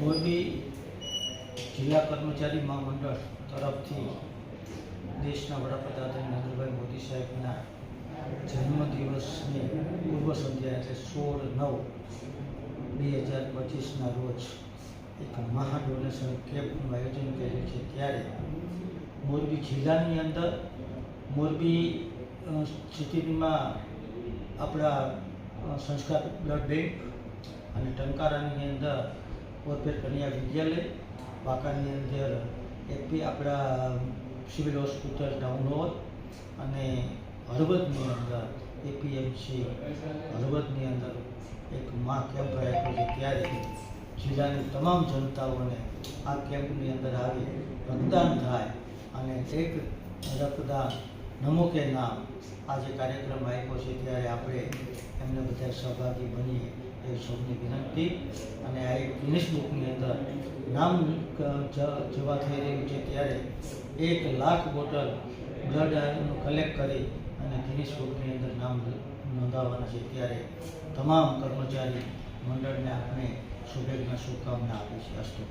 મોરબી જિલ્લા કર્મચારી મહામંડળ તરફથી દેશના વડાપ્રધાન નરેન્દ્રભાઈ મોદી સાહેબના જન્મદિવસની પૂર્વ સંધ્યા એટલે સોળ નવ બે હજાર પચીસના રોજ એક મહા ડોનેશન કેમ્પનું આયોજન કર્યું છે. ત્યારે મોરબી જિલ્લાની અંદર મોરબી સિટીમાં આપણા સંસ્કાર બ્લડ બેંક અને ટંકારાની અંદર કોર્પેટ કન્યા વિદ્યાલય વાંકાની અંદર એપી આપણા સિવિલ હોસ્પિટલ ટાઉન હોલ અને હળવદની અંદર એપીએમસી હળવદની અંદર એક મા કેમ્પ રાખ્યો છે. ત્યારે જિલ્લાની તમામ જનતાઓને આ કેમ્પની અંદર આવી રક્તદાન થાય અને એક રક્તદાન નમો કે નામ આ જે કાર્યક્રમ આપ્યો છે, ત્યારે આપણે એમને બધા સહભાગી બનીએ એ સૌની વિનંતી. અને આ એક ગિનિસ બુકની અંદર નામ જવા થઈ રહ્યું છે ત્યારે એક લાખ બોટલ બ્લડ કલેક્ટ કરી અને ગિનિસ બુકની અંદર નામ નોંધાવવાના છે ત્યારે તમામ કર્મચારી મંડળને આપણે શુભેચ્છા, શુભકામના આપી છે અસ્તુ.